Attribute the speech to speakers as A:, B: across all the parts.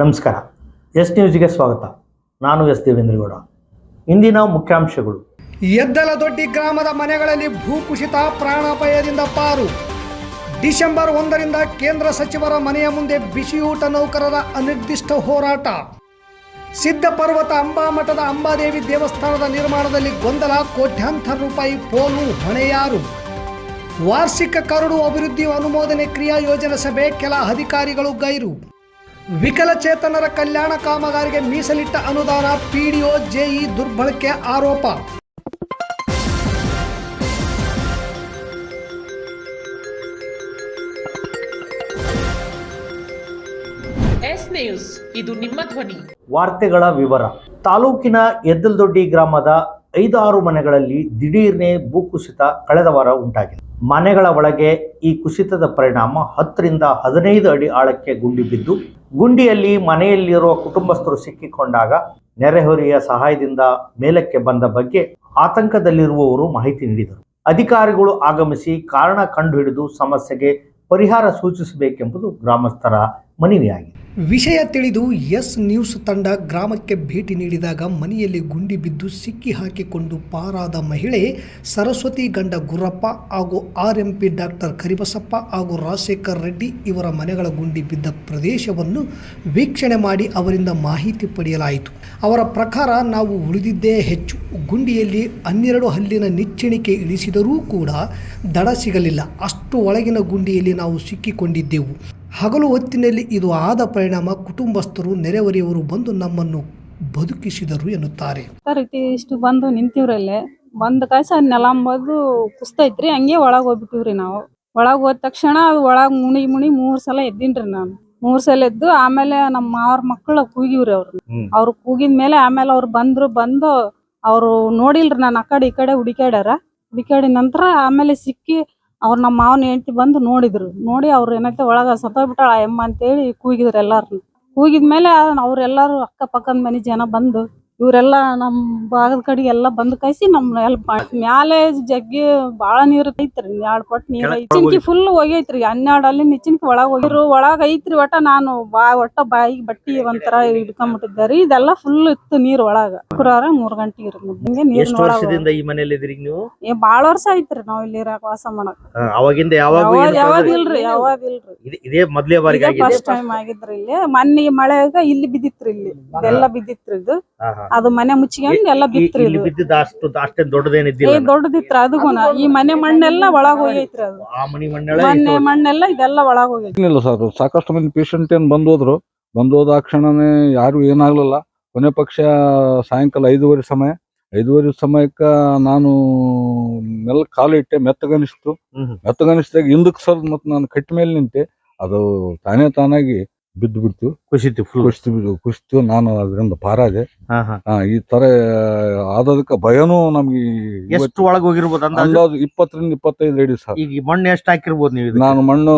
A: ನಮಸ್ಕಾರ. ಎಸ್ ನ್ಯೂಸ್ಗೆ ಸ್ವಾಗತ. ನಾನು ಎಸ್ ದೇವೇಂದ್ರಗೌಡ. ಇಂದಿನ ಮುಖ್ಯಾಂಶಗಳು.
B: ಎದ್ದಲದೊಡ್ಡಿ ಗ್ರಾಮದ ಮನೆಗಳಲ್ಲಿ ಭೂಕುಸಿತ ಪ್ರಾಣಾಪಾಯದಿಂದ ಪಾರು. ಡಿಸೆಂಬರ್ ಒಂದರಿಂದ ಕೇಂದ್ರ ಸಚಿವರ ಮನೆಯ ಮುಂದೆ ಬಿಸಿಯೂಟ ನೌಕರರ ಅನಿರ್ದಿಷ್ಟ ಹೋರಾಟ. ಸಿದ್ಧ ಪರ್ವತ ಅಂಬಾಮಠದ ಅಂಬಾದೇವಿ ದೇವಸ್ಥಾನದ ನಿರ್ಮಾಣದಲ್ಲಿ ಗೊಂದಲ ಕೋಟ್ಯಾಂತರ ರೂಪಾಯಿ ಪೋಲು ಹೊಣೆಯಾರು. ವಾರ್ಷಿಕ ಕರಡು ಅಭಿವೃದ್ಧಿ ಅನುಮೋದನೆ ಕ್ರಿಯಾ ಯೋಜನೆ ಸಭೆ ಕೆಲ ಅಧಿಕಾರಿಗಳು ಗೈರು. ವಿಕಲಚೇತನರ ಕಲ್ಯಾಣ ಕಾಮಗಾರಿಗೆ ಮೀಸಲಿಟ್ಟ ಅನುದಾನ ಪಿಡಿಒ ಜೆಇ ದುರ್ಬಳಕೆ ಆರೋಪ.
C: ಎಸ್ ನ್ಯೂಸ್ ಇದು ನಿಮ್ಮ ಧ್ವನಿ.
A: ವಾರ್ತೆಗಳ ವಿವರ. ತಾಲೂಕಿನ ಎದ್ದಲ್ದೊಡ್ಡಿ ಗ್ರಾಮದ ಐದಾರು ಮನೆಗಳಲ್ಲಿ ದಿಢೀರ್ನೆ ಭೂಕುಸಿತ ಕಳೆದ ವಾರ ಉಂಟಾಗಿದೆ. ಮನೆಗಳ ಒಳಗೆ ಈ ಕುಸಿತದ ಪರಿಣಾಮ ಹತ್ತರಿಂದ ಹದಿನೈದು ಅಡಿ ಆಳಕ್ಕೆ ಗುಂಡಿ ಬಿದ್ದು, ಗುಂಡಿಯಲ್ಲಿ ಮನೆಯಲ್ಲಿರುವ ಕುಟುಂಬಸ್ಥರು ಸಿಕ್ಕಿಕೊಂಡಾಗ ನೆರೆಹೊರೆಯ ಸಹಾಯದಿಂದ ಮೇಲಕ್ಕೆ ಬಂದ ಬಗ್ಗೆ ಆತಂಕದಲ್ಲಿರುವವರು ಮಾಹಿತಿ ನೀಡಿದರು. ಅಧಿಕಾರಿಗಳು ಆಗಮಿಸಿ ಕಾರಣ ಕಂಡುಹಿಡಿದು ಸಮಸ್ಯೆಗೆ ಪರಿಹಾರ ಸೂಚಿಸಬೇಕೆಂಬುದು ಗ್ರಾಮಸ್ಥರ ಮನವಿಯಾಗಿದೆ.
B: ವಿಷಯ ತಿಳಿದು ಎಸ್ ನ್ಯೂಸ್ ತಂಡ ಗ್ರಾಮಕ್ಕೆ ಭೇಟಿ ನೀಡಿದಾಗ ಮನೆಯಲ್ಲಿ ಗುಂಡಿ ಬಿದ್ದು ಸಿಕ್ಕಿ ಹಾಕಿಕೊಂಡು ಪಾರಾದ ಮಹಿಳೆ ಸರಸ್ವತಿ ಗಂಡ ಗುರಪ್ಪ ಹಾಗೂ R M P doctor Karibasappa ಹಾಗೂ ರಾಜಶೇಖರ್ ರೆಡ್ಡಿ ಇವರ ಮನೆಗಳ ಗುಂಡಿ ಬಿದ್ದ ಪ್ರದೇಶವನ್ನು ವೀಕ್ಷಣೆ ಮಾಡಿ ಅವರಿಂದ ಮಾಹಿತಿ ಪಡೆಯಲಾಯಿತು. ಅವರ ಪ್ರಕಾರ ನಾವು ಉಳಿದಿದ್ದೇ ಹೆಚ್ಚು. ಗುಂಡಿಯಲ್ಲಿ ಹನ್ನೆರಡು ಹಲ್ಲಿನ ನಿಚ್ಚಣಿಕೆ ಇಳಿಸಿದರೂ ಕೂಡ ದಡ ಸಿಗಲಿಲ್ಲ. ಅಷ್ಟು ಒಳಗಿನ ಗುಂಡಿಯಲ್ಲಿ ನಾವು ಸಿಕ್ಕಿಕೊಂಡಿದ್ದೆವು. ಹಗಲು ಹೊತ್ತಿನಲ್ಲಿ ಇದು ಆದ ಪರಿಣಾಮ ಕುಟುಂಬಸ್ಥರು ನೆರೆಹೊರೆಯವರು ಬಂದು ನಮ್ಮನ್ನು ಬದುಕಿಸಿದರು ಎನ್ನುತ್ತಾರೆ.
D: ಸರ್ ಇತಿ ಇಷ್ಟು ಬಂದು ನಿಂತಿವ್ರಲ್ಲೇ ಬಂದ ಕಾಯ್ಸ ನೆಲ ಅಂಬೋದು ಕುಸ್ತೈತ್ರಿ ಹಂಗೆ ಒಳಗೆ ಹೋಗ್ಬಿಟ್ಟಿವ್ರಿ ನಾವು. ಒಳಗೆ ಹೋದ ತಕ್ಷಣ ಅದು ಒಳಗೆ ಮುಣಿ ಮುಣಿ ಮೂರು ಸಲ ಎದ್ದೀನ್ರಿ ನಾನು. ಮೂರು ಸಲ ಎದ್ದು ಆಮೇಲೆ ನಮ್ಮ ಮಾವ್ರ ಮಕ್ಕಳು ಕೂಗಿವ್ರಿ ಅವ್ರು. ಅವ್ರು ಕೂಗಿದ ಮೇಲೆ ಆಮೇಲೆ ಅವ್ರು ಬಂದ್ರು ಬಂದು ಅವರು ನೋಡಿಲ್ರಿ ನಾನು ಆ ಕಡೆ ಈ ಕಡೆ ಹುಡುಕ್ಯಾಡ್ಯಾರ. ಹುಡುಕ್ಯಾಡಿದ ನಂತರ ಆಮೇಲೆ ಸಿಕ್ಕಿ ಅವ್ರು ನಮ್ಮ ಮಾವನ ಹೆಂಡತಿ ಬಂದು ನೋಡಿದ್ರು. ನೋಡಿ ಅವ್ರು ಏನೈತೆ ಒಳಗೆ ಸತ್ತೋಗ್ಬಿಟ್ಟಾಳ ಆ ಅಂತ ಅಂತೇಳಿ ಕೂಗಿದ್ರು ಎಲ್ಲಾರು ಕೂಗಿದ್ಮೇಲೆ ಅವರೆಲ್ಲರೂ ಅಕ್ಕಪಕ್ಕದ ಮನೆ ಜನ ಬಂದು ಇವರೆಲ್ಲ ನಮ್ಮ ಭಾಗದ ಕಡೆ ಎಲ್ಲ ಬಂದು ಕೈಸಿ ನಮ್ಮ ಹೆಲ್ಪ್ ಮಾಡಿ ಮ್ಯಾಲೆ ಜಗ್ಗಿ ಬಾಳ ನೀರ್ ಐತ್ರಿ ಎರಡ್ ಪಟ್ ನೀರ್ ಐತಿ ಫುಲ್ ಹೋಗೈತ್ರಿ ಹನ್ನೆರಡು ಅಲ್ಲಿ ನಿಚಿನ್ಕಿ ಒಳಗ್ ಹೋಗಿರು. ಒಳಗ್ ಐತ್ರಿ ಒಟ್ಟ ನಾನು ಬಾ ಒಟ್ಟ ಬಾಯಿಗೆ ಬಟ್ಟಿ ಒಂಥರ ಹಿಡ್ಕೊಂಡ್ಬಿಟ್ಟಿದ್ದೆ ರೀ ಇದೆಲ್ಲ ಫುಲ್ ಇತ್ತು ನೀರ್ ಒಳಗ. ಶುಕ್ರವಾರ ಮೂರ್ ಗಂಟೆ ಇರೋದ್ರಿಂದ ನೀರ್
A: ಎಷ್ಟು ವರ್ಷದಿಂದ ಈ ಮನೆಯಲ್ಲಿ ಇದ್ರಿ ನೀವು?
D: ಏ ಬಾಳ ವರ್ಷ ಐತ್ರಿ ನಾವ್ ಇಲ್ಲಿ ಇರಾಕ ವಾಸ ಮಾಡಕ್.
A: ಅವಾಗಿಂದ ಯಾವಾಗ
D: ಯಾವಾಗ ಇಲ್ರಿ ಯಾವಾಗ ಇಲ್ರಿ.
A: ಇದೇ ಮೊದಲೇ ಬಾರಿಗೆ
D: ಫಸ್ಟ್ ಟೈಮ್ ಆಗಿದ್ರಿ ಇಲ್ಲಿ. ಮೊನ್ನೆ ಮಳೆಗ ಇಲ್ಲಿ ಬಿದ್ದಿತ್ರಿ ಇಲ್ಲಿ. ಇದೆಲ್ಲ ಬಿದ್ದಿತ್ರಿ ಇದು. ಅದು ಮನೆ ಮುಚ್ಚಿಕೊಂಡು ಎಲ್ಲ ಬಿತ್ರಿ
A: ಇಲ್ಲಿ ಬಿದ್ದಿದ್ದ ಅಷ್ಟು ಅಷ್ಟೇನ್
D: ಏ
A: ದೊಡ್ಡದೇನಿದ್ದಿಲ್ಲ
D: ದೊಡ್ಡದಿತ್ರ ಅದಗುನ ಈ ಮನೆ ಮಣ್ಣೆಲ್ಲ ಒಳಗ್ ಹೋಗೈತ್ರಿ ಅದು.
A: ಆ ಮನಿ ಮಣ್ಣೆಲ್ಲ
D: ಮನೆ ಮಣ್ಣೆಲ್ಲ ಇದೆಲ್ಲ ಒಳಗ್ ಹೋಗೈತಿ
E: ಏನಿಲ್ಲ ಸರ್ ಸಾಕಷ್ಟು ಮಂದಿ ಪೇಷಂಟ್ ಏನ್ ಬಂದ್ ಹೋದ್ರು ಬಂದು ಹೋದ ಕ್ಷಣನೇ ಯಾರು ಏನಾಗ್ಲಿಲ್ಲ. ಕೊನೆ ಪಕ್ಷ ಸಾಯಂಕಾಲ ಐದೂವರೆ ಸಮಯ. ಐದೂವರೆ ಸಮಯಕ್ಕ ನಾನು ಮೆಲ್ಲ ಕಾಲು ಇಟ್ಟೆ ಮೆತ್ತಗನಿಸ್ತು. ಮೆತ್ತಗನಿಸಿದಾಗ ಹಿಂದಕ್ಕೆ ಸರ್ ಮತ್ತೆ ನಾನು ಕಟ್ಟ ಮೇಲೆ ನಿಂತೆ. ಅದು ತಾನೇ ತಾನಾಗಿ ಬಿದ್ದು ಬಿಡ್ತು
A: ಕುಸಿತು ಫುಲ್
E: ಕುಸಿತು ಬಿದ್ದು ಕುಸಿತು ನಾನು ಅದರಿಂದ ಪಾರಾದೆ
A: ಹಾ
E: ಈ ತರ ಆದದಕ್ಕೆ ಭಯನೂ ನಮ್ಗೆ
A: ಎಷ್ಟು ಒಳಗ್ ಹೋಗಿರ್ಬೋದು ಅಂದಾಜು?
E: ಅಂದಾಜು ಇಪ್ಪತ್ತರಿಂದ ಇಪ್ಪತ್ತೈದು ಲೇಡಿ ಸರ್.
A: ಈಗ ಈ ಮಣ್ಣು ಎಷ್ಟು ಹಾಕಿರ್ಬೋದು ನೀವು ಇದಕ್ಕೆ?
E: ನಾನು ಮಣ್ಣು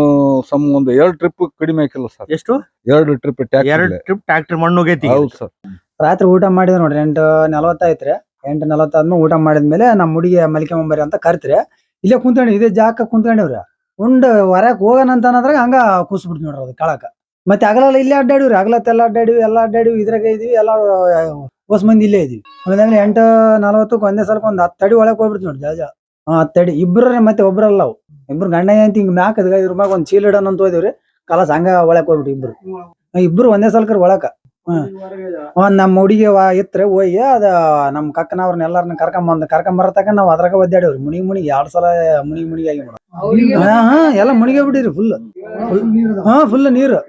E: ಸಮ್ ಒಂದು ಎರಡು ಟ್ರಿಪ್ ಕಡಿಮೆ ಹಾಕಿಲ್ಲ ಸರ್.
A: ಎಷ್ಟು?
E: ಎರಡು ಟ್ರಿಪ್ ಎರಡು
A: ಎರಡ್ ಟ್ರಿಪ್ ಟ್ರಾಕ್ಟರ್ ಮಣ್ಣು ಹೋಗೈತಿ
E: ಹೌದು ಸರ್.
F: ರಾತ್ರಿ ಊಟ ಮಾಡಿದ್ರೆ ನೋಡ್ರಿ ಎಂಟು ನಲವತ್ತೈತ್ರಿ. ಎಂಟು ನಲವತ್ತಾದ್ಮೇಲೆ ಊಟ ಮಾಡಿದ್ಮೇಲೆ ನಮ್ಮ ಹುಡುಗಿ ಮಲಿಕೊಂಬರಿ ಅಂತ ಕರ್ತ್ರಿ. ಇಲ್ಲೇ ಕುಂತ್ಕೊಂಡಿ ಇದೇ ಜಾಗ ಕುಂತ್ಕೊಂಡಿವ್ರಿ. ಉಂಡ್ ಹೊರಕ್ ಹೋಗೋಣ ಅಂತ ಅನ್ನೋದ್ರಾಗ ಹಂಗ ಕೂಸ್ಬಿಡ್ತು ನೋಡ್ರಿ ಅದು ಕೆಳಕ. ಮತ್ತೆ ಹಗಲೆಲ್ಲ ಇಲ್ಲೇ ಅಡ್ಡಾಡಿವ್ರಿ ಹಗಲತ್ತೆಲ್ಲ ಅಡ್ಡಾಡಿವಿ, ಎಲ್ಲ ಅಡ್ಡಾಡಿವಿ, ಇದ್ರಾಗ ಇದೀವಿ, ಎಲ್ಲ ಹೊಸ ಮಂದಿ ಇಲ್ಲೇ ಇದೀವಿ. ಆಮೇಲೆ ಎಂಟು ನಲವತ್ತಕ್ಕೆ ಒಂದೇ ಸಲಕ್ಕೆ ಒಂದು ಹತ್ತು ಅಡಿ ಒಳಗೆ ಹೋಗ್ಬಿಡ್ತು ನೋಡಿ ಜಾಜ ಹಾ, ಹತ್ತು ಅಡಿ. ಇಬ್ರು ಮತ್ತೆ ಒಬ್ರಲ್ಲ ಅವು. ಇಬ್ರು ಗಂಡ ಅಂತ ಹಿಂಗ್ ಮ್ಯಾಕ್ ಇದ್ರ ಮ್ಯಾಗ ಒಂದ್ ಚೀಲ ಇಡೋಣ ಅಂತ ಹೋದಿವ್ರಿ ಕಲಾಸ್ ಹಂಗ ಒಳಕ್ ಹೋಗ್ಬಿಟ್ಟು ಇಬ್ರು. ಇಬ್ರು ಒಂದೇ ಸಲಕರ್ ಒಳಕ ಒಂದ್ ನಮ್ಮ ಹುಡುಗಿ ವಾ ಇತ್ರೆ ಹೋಗಿ ಅದ ನಮ್ ಕಕ್ಕನವ್ರನ್ನ ಎಲ್ಲಾರನ್ನ ಕರ್ಕೊಂಡ್ ಬಂದ್ ಕರ್ಕೊಂಡ್ ಬರತಕ ನಾವ್ ಅದ್ರಾಗ ಒದ್ದಾಡೇವ್ರಿ. ಮುನಿ ಮುನಿಗ್ ಎರಡ್ ಸಲ ಮುನಿ ಮುನಿಗ್ ಆಗಿ ಹಾ ಹಾ ಎಲ್ಲ ಮುನಿಗೆ ಬಿಡಿರಿ ಫುಲ್ ಹಾ ಫುಲ್ ನೀರು.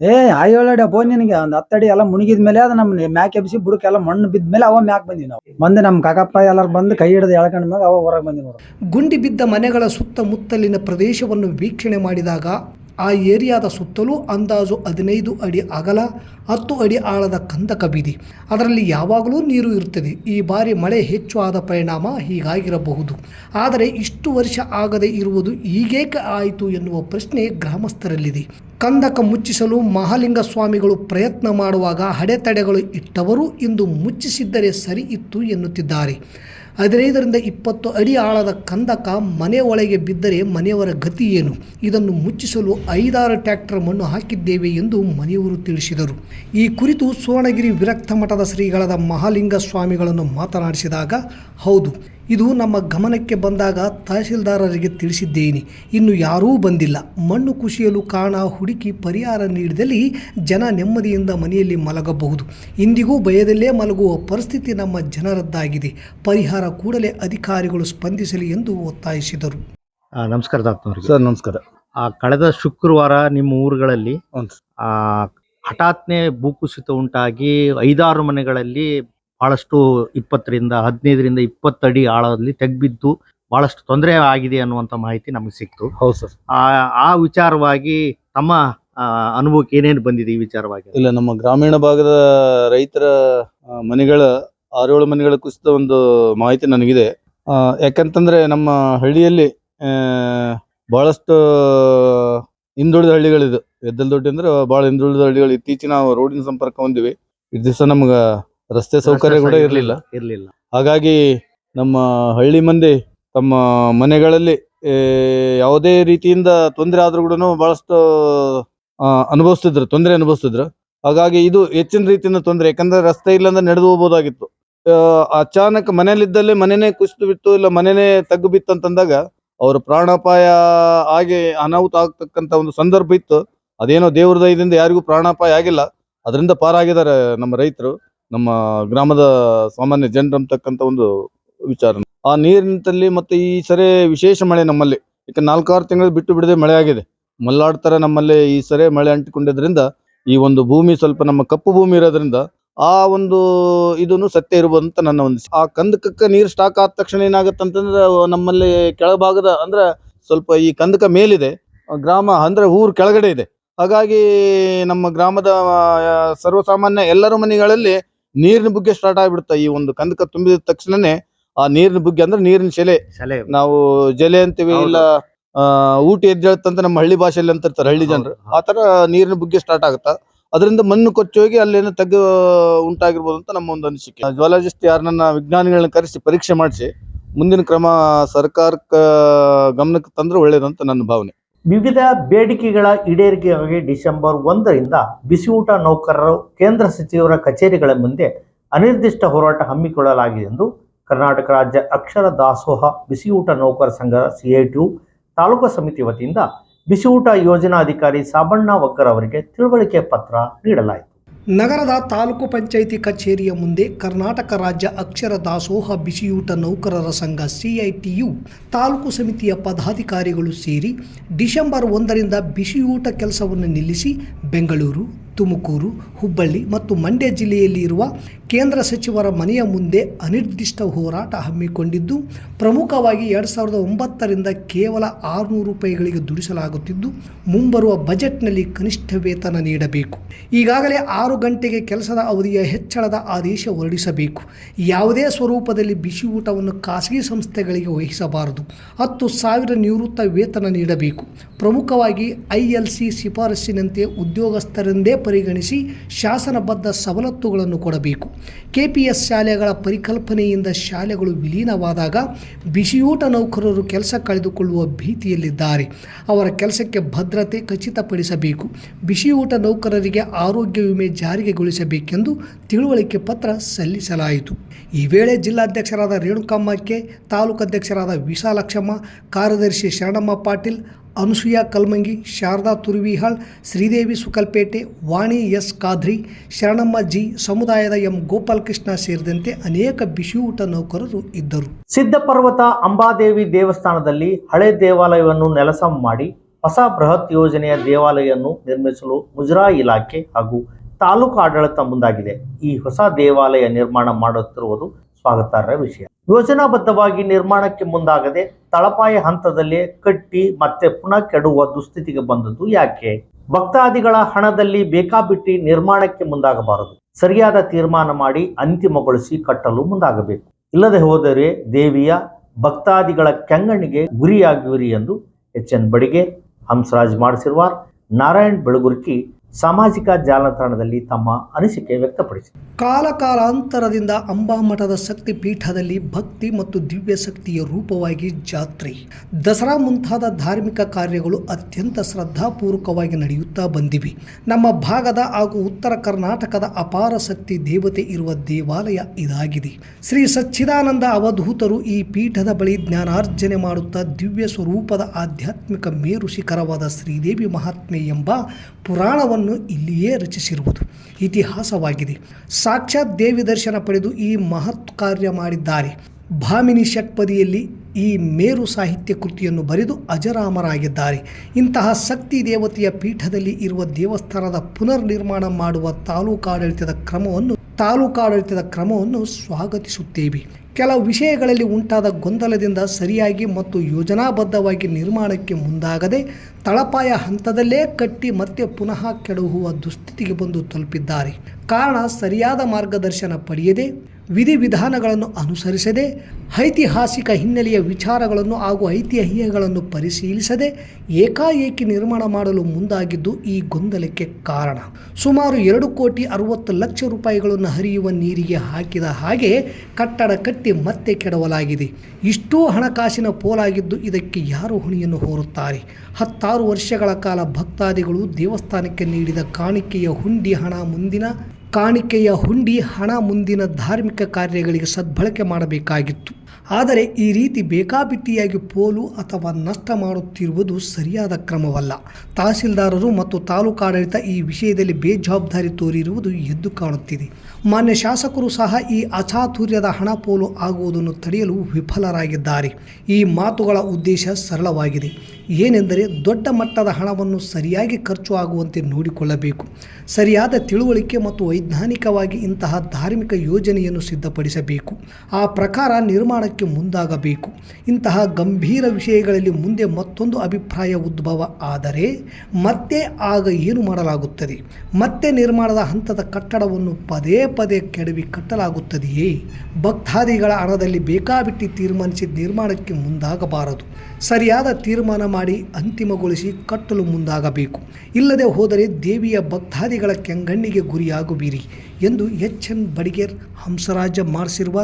F: ಏ ಏ ಆಯೋಳಡಿ ಬೋ ನಿನಗೆ. ಒಂದ್ ಹತ್ತಡಿ ಎಲ್ಲ ಮುನಿಗಿದ ಮೇಲೆ ಅದ ನಮ್ ಮ್ಯಾಕ್ ಎಬ್ಸಿ ಬುಡಕ್ ಎಲ್ಲ ಮಣ್ಣು ಬಿದ್ದ ಮೇಲೆ ಅವ ಮ್ಯಾಕ್ ಬಂದಿವಿ ನಾವು. ಬಂದು ನಮ್ ಕಾಕಪ್ಪ ಎಲ್ಲಾರು ಬಂದು ಕೈ ಹಿಡಿದು ಎಳ್ಕೊಂಡ್ ಮ್ಯಾಗ ಅವ ಹೊರಗ್ ಬಂದಿವಿ ನೋಡಿ.
B: ಗುಂಡಿ ಬಿದ್ದ ಮನೆಗಳ ಸುತ್ತಮುತ್ತಲಿನ ಪ್ರದೇಶವನ್ನು ವೀಕ್ಷಣೆ ಮಾಡಿದಾಗ ಆ ಏರಿಯಾದ ಸುತ್ತಲೂ ಅಂದಾಜು ಹದಿನೈದು ಅಡಿ ಅಗಲ, ಹತ್ತು ಅಡಿ ಆಳದ ಕಂದಕ ಬೀದಿ. ಅದರಲ್ಲಿ ಯಾವಾಗಲೂ ನೀರು ಇರುತ್ತದೆ. ಈ ಬಾರಿ ಮಳೆ ಹೆಚ್ಚು ಆದ ಪರಿಣಾಮ ಹೀಗಾಗಿರಬಹುದು. ಆದರೆ ಇಷ್ಟು ವರ್ಷ ಆಗದೆ ಇರುವುದು ಈಗೇಕೆ ಆಯಿತು ಎನ್ನುವ ಪ್ರಶ್ನೆ ಗ್ರಾಮಸ್ಥರಲ್ಲಿದೆ. ಕಂದಕ ಮುಚ್ಚಿಸಲು ಮಹಾಲಿಂಗ ಸ್ವಾಮಿಗಳು ಪ್ರಯತ್ನ ಮಾಡುವಾಗ ಅಡೆತಡೆಗಳು ಇಟ್ಟವರು ಇಂದು ಮುಚ್ಚಿಸಿದ್ದರೆ ಸರಿ ಇತ್ತು ಎನ್ನುತ್ತಿದ್ದಾರೆ. ಹದಿನೈದರಿಂದ ಇಪ್ಪತ್ತು ಅಡಿ ಆಳದ ಕಂದಕ ಮನೆ ಒಳಗೆ ಬಿದ್ದರೆ ಮನೆಯವರ ಗತಿ ಏನು? ಇದನ್ನು ಮುಚ್ಚಿಸಲು ಐದಾರು ಟ್ರ್ಯಾಕ್ಟರ್ ಮಣ್ಣು ಹಾಕಿದ್ದೇವೆ ಎಂದು ಮನೆಯವರು ತಿಳಿಸಿದರು. ಈ ಕುರಿತು ಸುವರ್ಣಗಿರಿ ವಿರಕ್ತ ಮಠದ ಶ್ರೀಗಳಾದ ಮಹಾಲಿಂಗ ಸ್ವಾಮಿಗಳನ್ನು ಮಾತನಾಡಿಸಿದಾಗ, ಹೌದು, ಇದು ನಮ್ಮ ಗಮನಕ್ಕೆ ಬಂದಾಗ ತಹಸೀಲ್ದಾರರಿಗೆ ತಿಳಿಸಿದ್ದೇನೆ. ಇನ್ನು ಯಾರೂ ಬಂದಿಲ್ಲ. ಮಣ್ಣು ಕುಸಿಯಲು ಕಾರಣ ಹುಡುಕಿ ಪರಿಹಾರ ನೀಡಿದಲ್ಲಿ ಜನ ನೆಮ್ಮದಿಯಿಂದ ಮನೆಯಲ್ಲಿ ಮಲಗಬಹುದು. ಇಂದಿಗೂ ಭಯದಲ್ಲೇ ಮಲಗುವ ಪರಿಸ್ಥಿತಿ ನಮ್ಮ ಜನರದ್ದಾಗಿದೆ. ಪರಿಹಾರ ಕೂಡಲೇ ಅಧಿಕಾರಿಗಳು ಸ್ಪಂದಿಸಲಿ ಎಂದು ಒತ್ತಾಯಿಸಿದರು.
A: ಆ, ನಮಸ್ಕಾರ ಡಾಕ್ಟರ್
E: ಸರ್ ನಮಸ್ಕಾರ.
A: ಆ ಕಳೆದ ಶುಕ್ರವಾರ ನಿಮ್ಮ ಊರುಗಳಲ್ಲಿ
E: ಹ್ಞೂ
A: ಆ ಹಠಾತ್ನೆ ಭೂಕುಸಿತ ಉಂಟಾಗಿ ಐದಾರು ಮನೆಗಳಲ್ಲಿ ಬಹಳಷ್ಟು ಇಪ್ಪತ್ತರಿಂದ ಹದಿನೈದರಿಂದ ಇಪ್ಪತ್ತಡಿ ಅಡಿ ಆಳದಲ್ಲಿ ತೆಗ್ಬಿದ್ದು ಬಹಳಷ್ಟು ತೊಂದರೆ ಆಗಿದೆ ಅನ್ನುವಂಥ ಮಾಹಿತಿ ನಮಗೆ ಸಿಕ್ತು.
E: ಹೌದು ಸರ್.
A: ಆ ಆ ವಿಚಾರವಾಗಿ ತಮ್ಮ ಆ, ಅನುಭವಕ್ಕೆ ಏನೇನು ಬಂದಿದೆ ಈ ವಿಚಾರವಾಗಿ?
E: ಇಲ್ಲ ನಮ್ಮ ಗ್ರಾಮೀಣ ಭಾಗದ ರೈತರ ಆ, ಮನೆಗಳ ಆರೇಳು ಮನೆಗಳ ಕುಸಿತ ಒಂದು ಮಾಹಿತಿ ನನಗಿದೆ. ಯಾಕಂತಂದ್ರೆ ನಮ್ಮ ಹಳ್ಳಿಯಲ್ಲಿ ಬಹಳಷ್ಟು ಹಿಂದುಳಿದ ಹಳ್ಳಿಗಳಿದು. ಎದ್ದಲ್ ದೊಡ್ಡ ಅಂದ್ರೆ ಬಹಳ ಹಿಂದುಳಿದ ಹಳ್ಳಿಗಳು. ಇತ್ತೀಚಿನ ರೋಡಿನ ಸಂಪರ್ಕ ಹೊಂದಿವೆ. ಈ ದಿವಸ ನಮ್ಗ ರಸ್ತೆ ಸೌಕರ್ಯ ಕೂಡ ಇರಲಿಲ್ಲ.
A: ಇರಲಿಲ್ಲ.
E: ಹಾಗಾಗಿ ನಮ್ಮ ಹಳ್ಳಿ ಮಂದಿ ತಮ್ಮ ಮನೆಗಳಲ್ಲಿ ಯಾವುದೇ ರೀತಿಯಿಂದ ತೊಂದರೆ ಆದ್ರೂ ಕೂಡ ಬಹಳಷ್ಟು ಅನುಭವಿಸ್ತಿದ್ರು ತೊಂದರೆ ಅನುಭವಿಸ್ತಿದ್ರು. ಹಾಗಾಗಿ ಇದು ಹೆಚ್ಚಿನ ರೀತಿಯಿಂದ ತೊಂದರೆ. ಯಾಕಂದ್ರೆ ರಸ್ತೆ ಇಲ್ಲಂದ್ರೆ ನಡೆದು ಹೋಗ್ಬೋದಾಗಿತ್ತು. ಅಚಾನಕ್ ಮನೇಲಿದ್ದಲ್ಲೇ ಮನೆನೇ ಕುಸಿದು ಬಿತ್ತು, ಇಲ್ಲ ಮನೆನೇ ತಗ್ಗು ಬಿತ್ತು ಅಂತಂದಾಗ ಅವ್ರ ಪ್ರಾಣಾಪಾಯ ಆಗಿ ಅನಾಹುತ ಆಗ್ತಕ್ಕಂತ ಒಂದು ಸಂದರ್ಭ ಇತ್ತು. ಅದೇನೋ ದೇವ್ರ ದಯದಿಂದ ಯಾರಿಗೂ ಪ್ರಾಣಾಪಾಯ ಆಗಿಲ್ಲ. ಅದರಿಂದ ಪಾರಾಗಿದ್ದಾರೆ ನಮ್ಮ ರೈತರು, ನಮ್ಮ ಗ್ರಾಮದ ಸಾಮಾನ್ಯ ಜನರು ಅಂತಕ್ಕಂತ ಒಂದು ವಿಚಾರ. ಆ ನೀರಿನಲ್ಲಿ ಮತ್ತೆ ಈ ಸರಿ ವಿಶೇಷ ಮಳೆ ನಮ್ಮಲ್ಲಿ. ಈಗ ನಾಲ್ಕಾರು ತಿಂಗಳು ಬಿಟ್ಟು ಬಿಡದೆ ಮಳೆ ಆಗಿದೆ. ಮಲ್ಲಾಡ್ತಾರೆ ತರ ನಮ್ಮಲ್ಲಿ ಈ ಸರಿ ಮಳೆ ಅಂಟಿಕೊಂಡಿದ್ರಿಂದ ಈ ಒಂದು ಭೂಮಿ ಸ್ವಲ್ಪ ನಮ್ಮ ಕಪ್ಪು ಭೂಮಿ ಇರೋದ್ರಿಂದ ಆ ಒಂದು ಇದನ್ನು ಸತ್ಯ ಇರುವಂತ ನನ್ನ ಒಂದು ಆ ಕಂದಕಕ್ಕೆ ನೀರು ಸ್ಟಾಕ್ ಆದ ತಕ್ಷಣ ಏನಾಗುತ್ತೆ ಅಂತಂದ್ರೆ ನಮ್ಮಲ್ಲಿ ಕೆಳಭಾಗದ ಅಂದ್ರೆ ಸ್ವಲ್ಪ ಈ ಕಂದಕ ಮೇಲಿದೆ ಗ್ರಾಮ ಅಂದ್ರೆ ಊರು ಕೆಳಗಡೆ ಇದೆ. ಹಾಗಾಗಿ ನಮ್ಮ ಗ್ರಾಮದ ಸರ್ವಸಾಮಾನ್ಯ ಎಲ್ಲರ ಮನೆಗಳಲ್ಲಿ ನೀರಿನ ಬುಗ್ಗೆ ಸ್ಟಾರ್ಟ್ ಆಗ್ಬಿಡುತ್ತೆ ಈ ಒಂದು ಕಂದಕ ತುಂಬಿದ ತಕ್ಷಣನೇ ಆ ನೀರಿನ ಬುಗ್ಗೆ ಅಂದ್ರೆ ನೀರಿನ ಶೆಲೆ.
A: ಶಾಲೆ.
E: ನಾವು ಜಲೆ ಅಂತೀವಿ. ಇಲ್ಲ ಊಟಿ ಎದ್ದೇಳತ್ತಂತ ನಮ್ಮ ಹಳ್ಳಿ ಭಾಷೆಯಲ್ಲಿ ಅಂತಿರ್ತಾರೆ ಹಳ್ಳಿ ಜನರು. ಆ ತರ ನೀರಿನ ಬುಗ್ಗೆ ಸ್ಟಾರ್ಟ್ ಆಗುತ್ತಾ? ಅದರಿಂದ ಮಣ್ಣು ಕೊಚ್ಚಿ ಹೋಗಿ ಅಲ್ಲೇನೋ ತಗ್ಗು ಉಂಟಾಗಿರ್ಬೋದು ಅಂತ ನಮ್ಮ ಒಂದು ಅನಿಸಿಕೆ. ಜ್ವಾಲಜಿಸ್ಟ್ ಯಾರನ್ನ ವಿಜ್ಞಾನಿಗಳನ್ನ ಕರೆಸಿ ಪರೀಕ್ಷೆ ಮಾಡಿಸಿ ಮುಂದಿನ ಕ್ರಮ ಸರ್ಕಾರಕ್ಕೆ ಗಮನಕ್ಕೆ ತಂದ್ರೆ ಒಳ್ಳೇದಂತ ನನ್ನ ಭಾವನೆ.
A: ವಿವಿಧ ಬೇಡಿಕೆಗಳ ಈಡೇರಿಕೆಗಾಗಿ ಡಿಸೆಂಬರ್ ಒಂದರಿಂದ ಬಿಸಿಯೂಟ ನೌಕರರು ಕೇಂದ್ರ ಸಚಿವರ ಕಚೇರಿಗಳ ಮುಂದೆ ಅನಿರ್ದಿಷ್ಟ ಹೋರಾಟ ಹಮ್ಮಿಕೊಳ್ಳಲಾಗಿದೆ ಎಂದು ಕರ್ನಾಟಕ ರಾಜ್ಯ ಅಕ್ಷರ ದಾಸೋಹ ಬಿಸಿಯೂಟ ನೌಕರ ಸಂಘ ಸಿಐಟಿಯು ತಾಲೂಕು ಸಮಿತಿ ವತಿಯಿಂದ ಬಿಸಿಯೂಟ ಯೋಜನಾಧಿಕಾರಿ ಸಾಬಣ್ಣ ಒಕ್ಕರ್ ಅವರಿಗೆ ತಿಳುವಳಿಕೆ ಪತ್ರ ನೀಡಲಾಯಿತು.
B: ನಗರದ ತಾಲೂಕು ಪಂಚಾಯಿತಿ ಕಚೇರಿಯ ಮುಂದೆ ಕರ್ನಾಟಕ ರಾಜ್ಯ ಅಕ್ಷರ ದಾಸೋಹ ಬಿಸಿಯೂಟ ನೌಕರರ ಸಂಘ ಸಿಐಟಿಯು ತಾಲೂಕು ಸಮಿತಿಯ ಪದಾಧಿಕಾರಿಗಳು ಸೇರಿ ಡಿಸೆಂಬರ್ ಒಂದರಿಂದ ಬಿಸಿಯೂಟ ಕೆಲಸವನ್ನು ನಿಲ್ಲಿಸಿ ಬೆಂಗಳೂರು ತುಮಕೂರು, ಹುಬ್ಬಳ್ಳಿ ಮತ್ತು ಮಂಡ್ಯ ಜಿಲ್ಲೆಯಲ್ಲಿ ಇರುವ ಕೇಂದ್ರ ಸಚಿವರ ಮನೆಯ ಮುಂದೆ ಅನಿರ್ದಿಷ್ಟ ಹೋರಾಟ ಹಮ್ಮಿಕೊಂಡಿದ್ದು, ಪ್ರಮುಖವಾಗಿ ಎರಡು ಸಾವಿರದ ಒಂಬತ್ತರಿಂದ ಕೇವಲ ಆರುನೂರು ರೂಪಾಯಿಗಳಿಗೆ ದುಡಿಸಲಾಗುತ್ತಿದ್ದು, ಮುಂಬರುವ ಬಜೆಟ್ನಲ್ಲಿ ಕನಿಷ್ಠ ವೇತನ ನೀಡಬೇಕು. ಈಗಾಗಲೇ ಆರು ಗಂಟೆಗೆ ಕೆಲಸದ ಅವಧಿಯ ಹೆಚ್ಚಳದ ಆದೇಶ ಹೊರಡಿಸಬೇಕು. ಯಾವುದೇ ಸ್ವರೂಪದಲ್ಲಿ ಬಿಸಿ ಊಟವನ್ನು ಖಾಸಗಿ ಸಂಸ್ಥೆಗಳಿಗೆ ವಹಿಸಬಾರದು. ಹತ್ತು ಸಾವಿರ ನಿವೃತ್ತ ವೇತನ ನೀಡಬೇಕು. ಪ್ರಮುಖವಾಗಿ ಐ ಎಲ್ ಸಿ ಶಿಫಾರಸ್ಸಿನಂತೆ ಉದ್ಯೋಗಸ್ಥರೆಂದೇ ಪರಿಗಣಿಸಿ ಶಾಸನಬದ್ಧ ಸವಲತ್ತುಗಳನ್ನು ಕೊಡಬೇಕು. ಕೆಪಿಎಸ್ ಶಾಲೆಗಳ ಪರಿಕಲ್ಪನೆಯಿಂದ ಶಾಲೆಗಳು ವಿಲೀನವಾದಾಗ ಬಿಸಿಯೂಟ ನೌಕರರು ಕೆಲಸ ಕಳೆದುಕೊಳ್ಳುವ ಭೀತಿಯಲ್ಲಿದ್ದಾರೆ. ಅವರ ಕೆಲಸಕ್ಕೆ ಭದ್ರತೆ ಖಚಿತಪಡಿಸಬೇಕು. ಬಿಸಿಯೂಟ ನೌಕರರಿಗೆ ಆರೋಗ್ಯ ವಿಮೆ ಜಾರಿಗೆಗೊಳಿಸಬೇಕೆಂದು ತಿಳುವಳಿಕೆ ಪತ್ರ ಸಲ್ಲಿಸಲಾಯಿತು. ಈ ವೇಳೆ ಜಿಲ್ಲಾಧ್ಯಕ್ಷರಾದ ರೇಣುಕಮ್ಮಕ್ಕೆ ತಾಲೂಕು ಅಧ್ಯಕ್ಷರಾದ ವಿಶಾಲಕ್ಷಮ್ಮ, ಕಾರ್ಯದರ್ಶಿ ಶರಣಮ್ಮ ಪಾಟೀಲ್ ಅನುಸೂಯ ಕಲ್ಮಂಗಿ, ಶಾರದಾ ತುರುವಿಹಾಳ್, ಶ್ರೀದೇವಿ ಸುಕಲ್ಪೇಟೆ, ವಾಣಿ ಎಸ್ ಖಾದ್ರಿ ಶರಣಮ್ಮ ಜಿ ಸಮುದಾಯದ ಎಂ ಗೋಪಾಲಕೃಷ್ಣ ಸೇರಿದಂತೆ ಅನೇಕ ಬಿಸಿಯೂಟ ನೌಕರರು ಇದ್ದರು.
A: ಸಿದ್ಧಪರ್ವತ ಅಂಬಾದೇವಿ ದೇವಸ್ಥಾನದಲ್ಲಿ ಹಳೆ ದೇವಾಲಯವನ್ನು ನೆಲಸಮ ಮಾಡಿ ಹೊಸ ಬೃಹತ್ ಯೋಜನೆಯ ದೇವಾಲಯವನ್ನು ನಿರ್ಮಿಸಲು ಮುಜರಾಯಿ ಇಲಾಖೆ ಹಾಗೂ ತಾಲೂಕು ಆಡಳಿತ ಮುಂದಾಗಿದೆ. ಈ ಹೊಸ ದೇವಾಲಯ ನಿರ್ಮಾಣ ಮಾಡುತ್ತಿರುವುದು ಸ್ವಾಗತಾರ್ಹ ವಿಷಯ. ಯೋಜನಾಬದ್ಧವಾಗಿ ನಿರ್ಮಾಣಕ್ಕೆ ಮುಂದಾಗದೆ ತಳಪಾಯ ಹಂತದಲ್ಲೇ ಕಟ್ಟಿ ಮತ್ತೆ ಪುನಃ ಕೆಡುವ ದುಸ್ಥಿತಿಗೆ ಬಂದದ್ದು ಯಾಕೆ? ಭಕ್ತಾದಿಗಳ ಹಣದಲ್ಲಿ ಬೇಕಾಬಿಟ್ಟಿ ನಿರ್ಮಾಣಕ್ಕೆ ಮುಂದಾಗಬಾರದು. ಸರಿಯಾದ ತೀರ್ಮಾನ ಮಾಡಿ ಅಂತಿಮಗೊಳಿಸಿ ಕಟ್ಟಲು ಮುಂದಾಗಬೇಕು. ಇಲ್ಲದೆ ಹೋದರೆ ದೇವಿಯ ಭಕ್ತಾದಿಗಳ ಕೆಂಗಣ್ಣಿಗೆ ಗುರಿಯಾಗುವಿರಿ ಎಂದು ಎಚ್ ಎನ್ ಬಡಿಗೆ ಹಂಸರಾಜ್ ಮಾಡಿಸಿರುವ ನಾರಾಯಣ್ ಬೆಳಗುರ್ಕಿ ಸಾಮಾಜಿಕ ಜಾಲತಾಣದಲ್ಲಿ ತಮ್ಮ ಅನಿಸಿಕೆ ವ್ಯಕ್ತಪಡಿಸಿದರು
B: ಕಾಲಕಾಲಾಂತರದಿಂದ ಅಂಬಾ ಅಂಬಾಮಠದ ಶಕ್ತಿ ಪೀಠದಲ್ಲಿ ಭಕ್ತಿ ಮತ್ತು ದಿವ್ಯ ಶಕ್ತಿಯ ರೂಪವಾಗಿ ಜಾತ್ರೆ. ದಸರಾ ಮುಂತಾದ ಧಾರ್ಮಿಕ ಕಾರ್ಯಗಳು ಅತ್ಯಂತ ಶ್ರದ್ಧಾಪೂರ್ವಕವಾಗಿ ನಡೆಯುತ್ತಾ ಬಂದಿವೆ. ನಮ್ಮ ಭಾಗದ ಹಾಗೂ ಉತ್ತರ ಕರ್ನಾಟಕದ ಅಪಾರ ಶಕ್ತಿ ದೇವತೆ ಇರುವ ದೇವಾಲಯ ಇದಾಗಿದೆ. ಶ್ರೀ ಸಚ್ಚಿದಾನಂದ ಅವಧೂತರು ಈ ಪೀಠದ ಬಳಿ ಜ್ಞಾನಾರ್ಜನೆ ಮಾಡುತ್ತಾ ದಿವ್ಯ ಸ್ವರೂಪದ ಆಧ್ಯಾತ್ಮಿಕ ಮೇರು ಶಿಖರವಾದ ಶ್ರೀದೇವಿ ಮಹಾತ್ಮೆ ಎಂಬ ಪುರಾಣವನ್ನು ಇಲ್ಲಿಯೇ ರಚಿಸಿರುವುದು ಇತಿಹಾಸವಾಗಿದೆ. ಸಾಕ್ಷಾತ್ ದೇವಿ ದರ್ಶನ ಪಡೆದು ಈ ಮಹತ್ ಕಾರ್ಯ ಮಾಡಿದ್ದಾರೆ. ಭಾಮಿನಿ ಷಟ್ಪದಿಯಲ್ಲಿ ಈ ಮೇರು ಸಾಹಿತ್ಯ ಕೃತಿಯನ್ನು ಬರೆದು ಅಜರಾಮರಾಗಿದ್ದಾರೆ. ಇಂತಹ ಶಕ್ತಿ ದೇವತೆಯ ಪೀಠದಲ್ಲಿ ಇರುವ ದೇವಸ್ಥಾನದ ಪುನರ್ ನಿರ್ಮಾಣ ಮಾಡುವ ತಾಲೂಕಾಡಳಿತದ ಕ್ರಮವನ್ನು ತಾಲೂಕಾಡಳಿತದ ಕ್ರಮವನ್ನು ಸ್ವಾಗತಿಸುತ್ತೇವೆ. ಕೆಲವು ವಿಷಯಗಳಲ್ಲಿ ಉಂಟಾದ ಗೊಂದಲದಿಂದ ಸರಿಯಾಗಿ ಮತ್ತು ಯೋಜನಾಬದ್ಧವಾಗಿ ನಿರ್ಮಾಣಕ್ಕೆ ಮುಂದಾಗದೆ ತಳಪಾಯ ಹಂತದಲ್ಲೇ ಕಟ್ಟಿ ಮತ್ತೆ ಪುನಃ ಕೆಡಹುವ ದುಸ್ಥಿತಿಗೆ ಬಂದು ತಲುಪಿದ್ದಾರೆ. ಕಾರಣ ಸರಿಯಾದ ಮಾರ್ಗದರ್ಶನ ಪಡೆಯದೆ ವಿಧಿವಿಧಾನಗಳನ್ನು ಅನುಸರಿಸದೆ, ಐತಿಹಾಸಿಕ ಹಿನ್ನೆಲೆಯ ವಿಚಾರಗಳನ್ನು ಹಾಗೂ ಐತಿಹ್ಯಗಳನ್ನು ಪರಿಶೀಲಿಸದೆ ಏಕಾಏಕಿ ನಿರ್ಮಾಣ ಮಾಡಲು ಮುಂದಾಗಿದ್ದು ಈ ಗೊಂದಲಕ್ಕೆ ಕಾರಣ. ಸುಮಾರು ಎರಡು ಕೋಟಿ ಅರವತ್ತು ಲಕ್ಷ ರೂಪಾಯಿಗಳನ್ನು ಹರಿಯುವ ನೀರಿಗೆ ಹಾಕಿದ ಹಾಗೆ ಕಟ್ಟಡ ಕಟ್ಟಿ ಮತ್ತೆ ಕೆಡವಲಾಗಿದೆ. ಇಷ್ಟೂ ಹಣಕಾಸಿನ ಪೋಲಾಗಿದ್ದು ಇದಕ್ಕೆ ಯಾರು ಹೊಣೆಯನ್ನು ಹೋರುತ್ತಾರೆ? ಹತ್ತಾರು ವರ್ಷಗಳ ಕಾಲ ಭಕ್ತಾದಿಗಳು ದೇವಸ್ಥಾನಕ್ಕೆ ನೀಡಿದ ಕಾಣಿಕೆಯ ಹುಂಡಿ ಹಣ ಮುಂದಿನ ಕಾಣಿಕೆಯ ಹುಂಡಿ ಹಣ ಮುಂದಿನ ಧಾರ್ಮಿಕ ಕಾರ್ಯಗಳಿಗೆ ಸದ್ಬಳಕೆ ಮಾಡಬೇಕಾಗಿತ್ತು. ಆದರೆ ಈ ರೀತಿ ಬೇಕಾಬಿಟ್ಟಿಯಾಗಿ ಪೋಲು ಅಥವಾ ನಷ್ಟ ಮಾಡುತ್ತಿರುವುದು ಸರಿಯಾದ ಕ್ರಮವಲ್ಲ. ತಹಸೀಲ್ದಾರರು ಮತ್ತು ತಾಲೂಕಾಡಳಿತ ಈ ವಿಷಯದಲ್ಲಿ ಬೇಜವಾಬ್ದಾರಿ ತೋರಿರುವುದು ಎದ್ದು ಕಾಣುತ್ತಿದೆ. ಮಾನ್ಯ ಶಾಸಕರು ಸಹ ಈ ಅಚಾತುರ್ಯದ ಹಣ ಪೋಲು ಆಗುವುದನ್ನು ತಡೆಯಲು ವಿಫಲರಾಗಿದ್ದಾರೆ. ಈ ಮಾತುಗಳ ಉದ್ದೇಶ ಸರಳವಾಗಿದೆ. ಏನೆಂದರೆ ದೊಡ್ಡ ಮಟ್ಟದ ಹಣವನ್ನು ಸರಿಯಾಗಿ ಖರ್ಚು ಆಗುವಂತೆ ನೋಡಿಕೊಳ್ಳಬೇಕು. ಸರಿಯಾದ ತಿಳುವಳಿಕೆ ಮತ್ತು ವೈಜ್ಞಾನಿಕವಾಗಿ ಇಂತಹ ಧಾರ್ಮಿಕ ಯೋಜನೆಯನ್ನು ಸಿದ್ಧಪಡಿಸಬೇಕು. ಆ ಪ್ರಕಾರ ನಿರ್ಮಾಣಕ್ಕೆ ಮುಂದಾಗಬೇಕು. ಇಂತಹ ಗಂಭೀರ ವಿಷಯಗಳಲ್ಲಿ ಮುಂದೆ ಮತ್ತೊಂದು ಅಭಿಪ್ರಾಯ ಉದ್ಭವ ಆದರೆ ಮತ್ತೆ ಆಗ ಏನು ಮಾಡಲಾಗುತ್ತದೆ? ಮತ್ತೆ ನಿರ್ಮಾಣದ ಹಂತದ ಕಟ್ಟಡವನ್ನು ಪದೇ ಪದೇ ಕೆಡವಿ ಕಟ್ಟಲಾಗುತ್ತದೆಯೇ? ಭಕ್ತಾದಿಗಳ ಹಣದಲ್ಲಿ ಬೇಕಾಬಿಟ್ಟಿ ತೀರ್ಮಾನಿಸಿ ನಿರ್ಮಾಣಕ್ಕೆ ಮುಂದಾಗಬಾರದು. ಸರಿಯಾದ ತೀರ್ಮಾನ ಮಾಡಿ ಅಂತಿಮಗೊಳಿಸಿ ಕಟ್ಟಲು ಮುಂದಾಗಬೇಕು. ಇಲ್ಲದೆ ಹೋದರೆ ದೇವಿಯ ಭಕ್ತಾದಿಗಳ ಕೆಂಗಣ್ಣಿಗೆ ಗುರಿಯಾಗುವಿರಿ ಎಂದು ಎಚ್ ಎನ್ ಬಡಿಗೇರ್ ಹಂಸರಾಜ ಮಾಡಿಸಿರುವ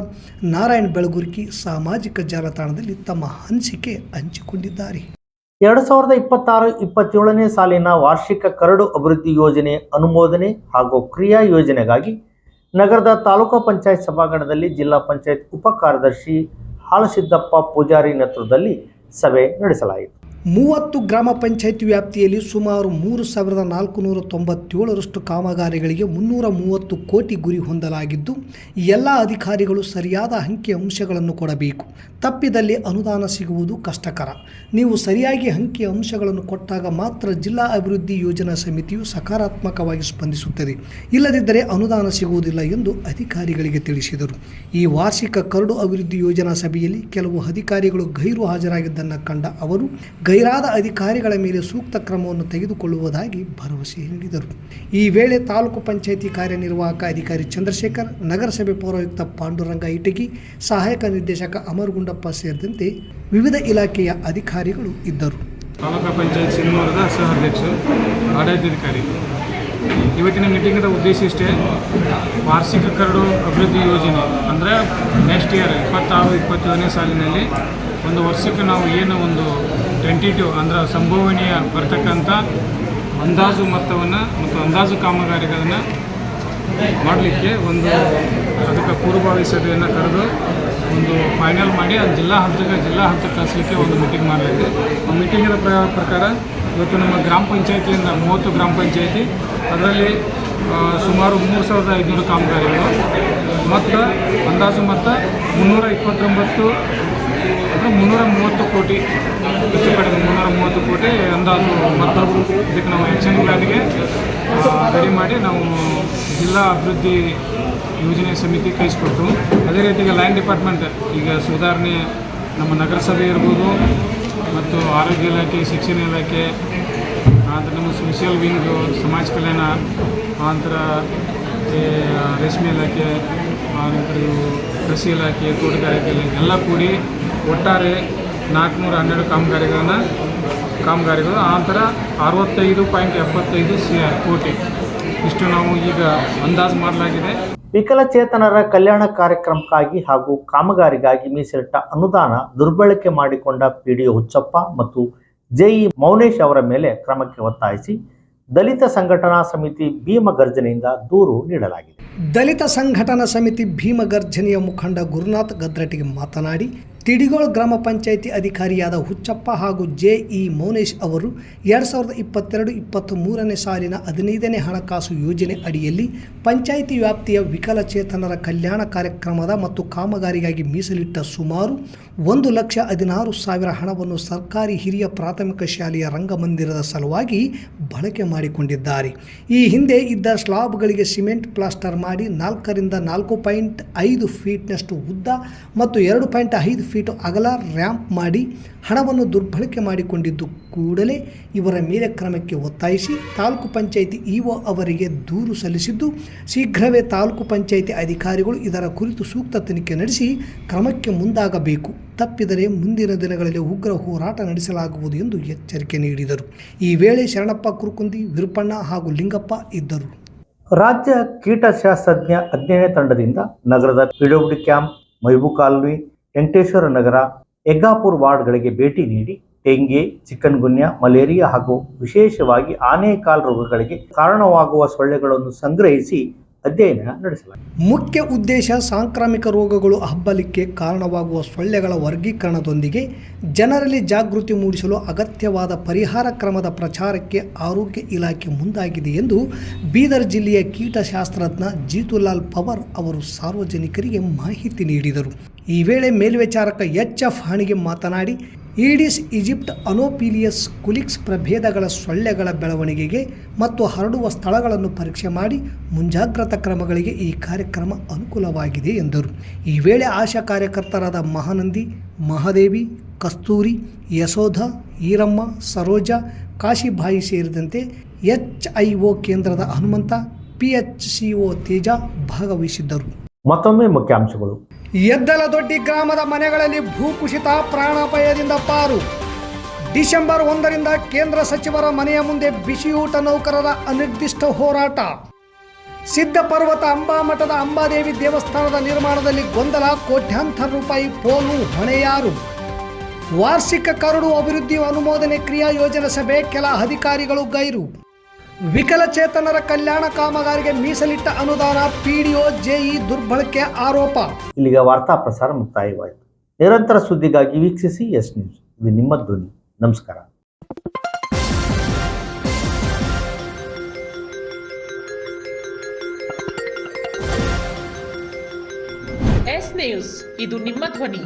B: ನಾರಾಯಣ್ ಬೆಳಗುರ್ಕಿ ಸಾಮಾಜಿಕ ಜಾಲತಾಣದಲ್ಲಿ ತಮ್ಮ ಅನಿಸಿಕೆ ಹಂಚಿಕೊಂಡಿದ್ದಾರೆ.
A: ಎರಡು ಸಾವಿರದ ಇಪ್ಪತ್ತಾರು ಇಪ್ಪತ್ತೇಳನೇ ಸಾಲಿನ ವಾರ್ಷಿಕ ಕರಡು ಅಭಿವೃದ್ಧಿ ಯೋಜನೆ ಅನುಮೋದನೆ ಹಾಗೂ ಕ್ರಿಯಾ ಯೋಜನೆಗಾಗಿ ನಗರದ ತಾಲೂಕು ಪಂಚಾಯತ್ ಸಭಾಂಗಣದಲ್ಲಿ ಜಿಲ್ಲಾ ಪಂಚಾಯತ್ ಉಪ ಕಾರ್ಯದರ್ಶಿ ಹಾಲಸಿದ್ದಪ್ಪ ಪೂಜಾರಿ ನೇತೃತ್ವದಲ್ಲಿ ಸಭೆ ನಡೆಸಲಾಯಿತು.
B: ಮೂವತ್ತು ಗ್ರಾಮ ಪಂಚಾಯತ್ ವ್ಯಾಪ್ತಿಯಲ್ಲಿ ಸುಮಾರು ಮೂರು ಸಾವಿರದ ನಾಲ್ಕುನೂರ ತೊಂಬತ್ತೇಳರಷ್ಟು ಕಾಮಗಾರಿಗಳಿಗೆ ಮುನ್ನೂರ ಮೂವತ್ತು ಕೋಟಿ ಗುರಿ ಹೊಂದಲಾಗಿದ್ದು ಎಲ್ಲ ಅಧಿಕಾರಿಗಳು ಸರಿಯಾದ ಅಂಕಿ ಅಂಶಗಳನ್ನು ಕೊಡಬೇಕು. ತಪ್ಪಿದಲ್ಲಿ ಅನುದಾನ ಸಿಗುವುದು ಕಷ್ಟಕರ. ನೀವು ಸರಿಯಾಗಿ ಅಂಕಿ ಅಂಶಗಳನ್ನು ಕೊಟ್ಟಾಗ ಮಾತ್ರ ಜಿಲ್ಲಾ ಅಭಿವೃದ್ಧಿ ಯೋಜನಾ ಸಮಿತಿಯು ಸಕಾರಾತ್ಮಕವಾಗಿ ಸ್ಪಂದಿಸುತ್ತದೆ. ಇಲ್ಲದಿದ್ದರೆ ಅನುದಾನ ಸಿಗುವುದಿಲ್ಲ ಎಂದು ಅಧಿಕಾರಿಗಳಿಗೆ ತಿಳಿಸಿದರು. ಈ ವಾರ್ಷಿಕ ಕರಡು ಅಭಿವೃದ್ಧಿ ಯೋಜನಾ ಸಭೆಯಲ್ಲಿ ಕೆಲವು ಅಧಿಕಾರಿಗಳು ಗೈರು ಹಾಜರಾಗಿದ್ದನ್ನು ಕಂಡ ಅವರು ಗೈರಾದ ಅಧಿಕಾರಿಗಳ ಮೇಲೆ ಸೂಕ್ತ ಕ್ರಮವನ್ನು ತೆಗೆದುಕೊಳ್ಳುವುದಾಗಿ ಭರವಸೆ ನೀಡಿದರು. ಈ ವೇಳೆ ತಾಲೂಕು ಪಂಚಾಯಿತಿ ಕಾರ್ಯನಿರ್ವಾಹಕ ಅಧಿಕಾರಿ ಚಂದ್ರಶೇಖರ್, ನಗರಸಭೆ ಪೌರಾಯುಕ್ತ ಪಾಂಡುರಂಗ ಇಟಗಿ, ಸಹಾಯಕ ನಿರ್ದೇಶಕ ಅಮರಗುಂಡಪ್ಪ ಸೇರಿದಂತೆ ವಿವಿಧ ಇಲಾಖೆಯ ಅಧಿಕಾರಿಗಳು ಇದ್ದರು.
G: ತಾಲೂಕು ಪಂಚಾಯತ್ ಸಿನ್ನೂರದ ಸಹ ಅಧ್ಯಕ್ಷರು ಆಡಳಿತಾಧಿಕಾರಿ. ಇವತ್ತಿನ ಮೀಟಿಂಗದ ಉದ್ದೇಶ ಇಷ್ಟೇ, ವಾರ್ಷಿಕ ಕರಡು ಅಭಿವೃದ್ಧಿ ಯೋಜನೆ ಅಂದರೆ ನೆಕ್ಸ್ಟ್ ಇಯರ್ ಇಪ್ಪತ್ತಾರು, ಇಪ್ಪತ್ತೇಳನೇ ಸಾಲಿನಲ್ಲಿ ಒಂದು ವರ್ಷಕ್ಕೆ ನಾವು ಏನು ಒಂದು ಟೆಂಟಿಟಿವ್ ಅಂದರೆ ಸಂಭವನೀಯ ಬರ್ತಕ್ಕಂಥ ಅಂದಾಜು ಮೊತ್ತವನ್ನು ಮತ್ತು ಅಂದಾಜು ಕಾಮಗಾರಿಗಳನ್ನು ಮಾಡಲಿಕ್ಕೆ ಒಂದು ಅದಕ್ಕೆ ಪೂರ್ವಭಾವಿ ಸಭೆಯನ್ನು ಕರೆದು ಒಂದು ಫೈನಲ್ ಮಾಡಿ ಅದು ಜಿಲ್ಲಾ ಹಂತಕ್ಕೆ ಜಿಲ್ಲಾ ಹಂತಕ್ಕೆ ಕಳಿಸ್ಲಿಕ್ಕೆ ಒಂದು ಮೀಟಿಂಗ್ ಮಾಡಲಾಗಿದೆ ಆ ಮೀಟಿಂಗಿನ ಪ್ರ ಪ್ರಕಾರ ಇವತ್ತು ನಮ್ಮ ಗ್ರಾಮ ಪಂಚಾಯತಿಯಿಂದ ಮೂವತ್ತು ಗ್ರಾಮ ಪಂಚಾಯತಿ, ಅದರಲ್ಲಿ ಸುಮಾರು ಮೂರು ಸಾವಿರದ ಐದುನೂರು ಕಾಮಗಾರಿಗಳು, ಮತ್ತು ಅಂದಾಜು ಮೊತ್ತ ಮುನ್ನೂರ ಇಪ್ಪತ್ತೊಂಬತ್ತು ಮುನ್ನೂರ ಮೂವತ್ತು ಕೋಟಿ ಹೆಚ್ಚು ಕಡಿಮೆ ಮುನ್ನೂರ ಮೂವತ್ತು ಕೋಟಿ ಅಂದಾಜು ಮತ್ತು ಇದಕ್ಕೆ ನಾವು ಆ್ಯಕ್ಷನ್ ಪ್ಲಾನ್ಗೆ ರೆಡಿ ಮಾಡಿ ನಾವು ಜಿಲ್ಲಾ ಅಭಿವೃದ್ಧಿ ಯೋಜನೆ ಸಮಿತಿ ಕಳಿಸ್ಕೊಟ್ಟು ಅದೇ ರೀತಿಗೆ ಲೈನ್ ಡಿಪಾರ್ಟ್ಮೆಂಟ್ ಈಗ ಸುಧಾರಣೆ ನಮ್ಮ ನಗರಸಭೆ ಇರ್ಬೋದು, ಮತ್ತು ಆರೋಗ್ಯ ಇಲಾಖೆ, ಶಿಕ್ಷಣ ಇಲಾಖೆ ಆನಂತರ ನಮ್ಮ ಸೋಷಿಯಲ್ ವಿಂಗು ಸಮಾಜ ಕಲ್ಯಾಣ ಆನಂತರ ರೇಷ್ಮೆ ಇಲಾಖೆ ಆನಂತರ ಕೃಷಿ ಇಲಾಖೆ, ತೋಟಗಾರಿಕೆ ಇಲಾಖೆ ಎಲ್ಲ ಕೂಡಿ ಒಟ್ಟಾರೆ ನಾಲ್ಕುನೂರ ಹನ್ನೆರಡು ಕಾಮಗಾರಿಗಳನ್ನು ಕಾಮಗಾರಿಗಳು ಆ ನಂತರ ಅರವತ್ತೈದು ಪಾಯಿಂಟ್ ಎಪ್ಪತ್ತೈದು ಸಿ ಕೋಟಿ. ಇಷ್ಟು ನಾವು ಈಗ ಅಂದಾಜು ಮಾಡಲಾಗಿದೆ.
A: ವಿಕಲಚೇತನರ ಕಲ್ಯಾಣ ಕಾರ್ಯಕ್ರಮಕ್ಕಾಗಿ ಹಾಗೂ ಕಾಮಗಾರಿಗಾಗಿ ಮೀಸಲಿಟ್ಟ ಅನುದಾನ ದುರ್ಬಳಕೆ ಮಾಡಿಕೊಂಡ ಪಿಡಿಒ ಹುಚ್ಚಪ್ಪ ಮತ್ತು ಜೆಇ ಮೌನೇಶ್ ಅವರ ಮೇಲೆ ಕ್ರಮಕ್ಕೆ ಒತ್ತಾಯಿಸಿ ದಲಿತ ಸಂಘಟನಾ ಸಮಿತಿ ಭೀಮ ಗರ್ಜನೆಯಿಂದ ದೂರು ನೀಡಲಾಗಿದೆ.
B: ದಲಿತ ಸಂಘಟನಾ ಸಮಿತಿ ಭೀಮಗರ್ಜನೆಯ ಮುಖಂಡ ಗುರುನಾಥ್ ಗದ್ರಟಿಗೆ ಮಾತನಾಡಿ ತಿಡಿಗೋಳ ಗ್ರಾಮ ಪಂಚಾಯಿತಿ ಅಧಿಕಾರಿಯಾದ ಹುಚ್ಚಪ್ಪ ಹಾಗೂ ಜೆ ಇ ಮೌನೇಶ್ ಅವರು ಎರಡು ಸಾವಿರದ ಇಪ್ಪತ್ತೆರಡು ಇಪ್ಪತ್ತ್ ಮೂರನೇ ಸಾಲಿನ ಹದಿನೈದನೇ ಹಣಕಾಸು ಯೋಜನೆ ಅಡಿಯಲ್ಲಿ ಪಂಚಾಯಿತಿ ವ್ಯಾಪ್ತಿಯ ವಿಕಲಚೇತನರ ಕಲ್ಯಾಣ ಕಾರ್ಯಕ್ರಮದ ಮತ್ತು ಕಾಮಗಾರಿಗಾಗಿ ಮೀಸಲಿಟ್ಟ ಸುಮಾರು ಒಂದು ಲಕ್ಷ ಹದಿನಾರು ಸಾವಿರ ಹಣವನ್ನು ಸರ್ಕಾರಿ ಹಿರಿಯ ಪ್ರಾಥಮಿಕ ಶಾಲೆಯ ರಂಗಮಂದಿರದ ಸಲುವಾಗಿ ಬಳಕೆ ಮಾಡಿಕೊಂಡಿದ್ದಾರೆ. ಈ ಹಿಂದೆ ಇದ್ದ ಸ್ಲಾಬ್ಗಳಿಗೆ ಸಿಮೆಂಟ್ ಪ್ಲಾಸ್ಟರ್ ಮಾಡಿ ನಾಲ್ಕರಿಂದ ನಾಲ್ಕು ಪಾಯಿಂಟ್ ಐದು ಫೀಟ್ನಷ್ಟು ಉದ್ದ ಮತ್ತು ಎರಡು ಪಾಯಿಂಟ್ ಐದು ಫೀಟ್ ಅಗಲ ರ್ಯಾಂಪ್ ಮಾಡಿ ಹಣವನ್ನು ದುರ್ಬಳಕೆ ಮಾಡಿಕೊಂಡಿದ್ದು ಕೂಡಲೇ ಇವರ ಮೇಲೆ ಕ್ರಮಕ್ಕೆ ಒತ್ತಾಯಿಸಿ ತಾಲೂಕು ಪಂಚಾಯಿತಿ ಇಒ ಅವರಿಗೆ ದೂರು ಸಲ್ಲಿಸಿದ್ದು, ಶೀಘ್ರವೇ ತಾಲೂಕು ಪಂಚಾಯಿತಿ ಅಧಿಕಾರಿಗಳು ಇದರ ಕುರಿತು ಸೂಕ್ತ ತನಿಖೆ ನಡೆಸಿ ಕ್ರಮಕ್ಕೆ ಮುಂದಾಗಬೇಕು. ತಪ್ಪಿದರೆ ಮುಂದಿನ ದಿನಗಳಲ್ಲಿ ಉಗ್ರ ಹೋರಾಟ ನಡೆಸಲಾಗುವುದು ಎಂದು ಎಚ್ಚರಿಕೆ ನೀಡಿದರು. ಈ ವೇಳೆ ಶರಣಪ್ಪ ಕುರುಕುಂದಿ ವಿರುಪಣ್ಣ ಹಾಗೂ ಲಿಂಗಪ್ಪ ಇದ್ದರು.
A: ರಾಜ್ಯ ಕೀಟಶಾಸ್ತ್ರಜ್ಞ ಅಧ್ಯಯನ ತಂಡದಿಂದ ನಗರದ PW camp, Maibu colony Venkateshwara Nagar, Eggapur ವಾರ್ಡ್ಗಳಿಗೆ ಭೇಟಿ ನೀಡಿ ಡೆಂಗೆ ಚಿಕನ್ ಗುನ್ಯ ಮಲೇರಿಯಾ ಹಾಗೂ ವಿಶೇಷವಾಗಿ ಆನೆಕಾಲ್ ರೋಗಗಳಿಗೆ ಕಾರಣವಾಗುವ ಸೊಳ್ಳೆಗಳನ್ನು ಸಂಗ್ರಹಿಸಿ ಅಧ್ಯಯನ ನಡೆಸಲಾಗಿದೆ.
B: ಮುಖ್ಯ ಉದ್ದೇಶ ಸಾಂಕ್ರಾಮಿಕ ರೋಗಗಳು ಹಬ್ಬಲಿಕ್ಕೆ ಕಾರಣವಾಗುವ ಸೊಳ್ಳೆಗಳ ವರ್ಗೀಕರಣದೊಂದಿಗೆ ಜನರಲ್ಲಿ ಜಾಗೃತಿ ಮೂಡಿಸಲು ಅಗತ್ಯವಾದ ಪರಿಹಾರ ಕ್ರಮದ ಪ್ರಚಾರಕ್ಕೆ ಆರೋಗ್ಯ ಇಲಾಖೆ ಮುಂದಾಗಿದೆ ಎಂದು ಬೀದರ್ ಜಿಲ್ಲೆಯ ಕೀಟಶಾಸ್ತ್ರಜ್ಞ ಜೀತುಲಾಲ್ ಪವರ್ ಅವರು ಸಾರ್ವಜನಿಕರಿಗೆ ಮಾಹಿತಿ ನೀಡಿದರು. ಈ ವೇಳೆ ಮೇಲ್ವಿಚಾರಕ ಎಚ್ ಎಫ್ ಹಾಣಿಗೆ ಮಾತನಾಡಿ ಈಡಿಸ್ ಈಜಿಪ್ಟ್, ಅನೋಪೀಲಿಯಸ್, ಕುಲಿಕ್ಸ್ ಪ್ರಭೇದಗಳ ಸೊಳ್ಳೆಗಳ ಬೆಳವಣಿಗೆಗೆ ಮತ್ತು ಹರಡುವ ಸ್ಥಳಗಳನ್ನು ಪರೀಕ್ಷೆ ಮಾಡಿ ಮುಂಜಾಗ್ರತಾ ಕ್ರಮಗಳಿಗೆ ಈ ಕಾರ್ಯಕ್ರಮ ಅನುಕೂಲವಾಗಿದೆ ಎಂದರು. ಈ ವೇಳೆ ಆಶಾ ಕಾರ್ಯಕರ್ತರಾದ ಮಹಾನಂದಿ, ಮಹಾದೇವಿ, ಕಸ್ತೂರಿ, ಯಶೋಧ, ಈರಮ್ಮ, ಸರೋಜ, ಕಾಶಿಭಾಯಿ ಸೇರಿದಂತೆ ಎಚ್ ಐ ಒ ಕೇಂದ್ರದ Hanumantha, P H C O Teja ಭಾಗವಹಿಸಿದ್ದರು.
A: ಮತ್ತೊಮ್ಮೆ ಮುಖ್ಯಾಂಶಗಳು.
B: ಎದ್ದಲದೊಡ್ಡಿ ಗ್ರಾಮದ ಮನೆಗಳಲ್ಲಿ ಭೂಕುಸಿತ ಪ್ರಾಣಾಪಾಯದಿಂದ ಪಾರು. ಡಿಸೆಂಬರ್ ಒಂದರಿಂದ ಕೇಂದ್ರ ಸಚಿವರ ಮನೆಯ ಮುಂದೆ ಬಿಸಿಯೂಟ ನೌಕರರ ಅನಿರ್ದಿಷ್ಟ ಹೋರಾಟ. ಸಿದ್ಧ ಪರ್ವತ ಅಂಬಾಮಠದ ಅಂಬಾದೇವಿ ದೇವಸ್ಥಾನದ ನಿರ್ಮಾಣದಲ್ಲಿ ಗೊಂದಲ ಕೋಟ್ಯಾಂತರ ರೂಪಾಯಿ ಪೋಲು ಹೊಣೆಯಾರು. ವಾರ್ಷಿಕ ಕರಡು ಅಭಿವೃದ್ಧಿ ಅನುಮೋದನೆ ಕ್ರಿಯಾ ಯೋಜನೆ ಸಭೆ ಕೆಲ ಅಧಿಕಾರಿಗಳು ಗೈರು. ವಿಕಲಚೇತನರ ಕಲ್ಯಾಣ ಕಾಮಗಾರಿಗೆ ಮೀಸಲಿಟ್ಟ ಅನುದಾನ ಪಿಡಿಒ ಜೆಇ ದುರ್ಬಳಕೆ ಆರೋಪ.
A: ಇಲ್ಲಿಗೆ ವಾರ್ತಾ ಪ್ರಸಾರ ಮುಕ್ತಾಯವಾಯಿತು. ನಿರಂತರ ಸುದ್ದಿಗಾಗಿ ವೀಕ್ಷಿಸಿ ಎಸ್ ನ್ಯೂಸ್. ಇದು ನಿಮ್ಮ ಧ್ವನಿ. ನಮಸ್ಕಾರ.
C: ಎಸ್ ನ್ಯೂಸ್ ಇದು ನಿಮ್ಮ ಧ್ವನಿ.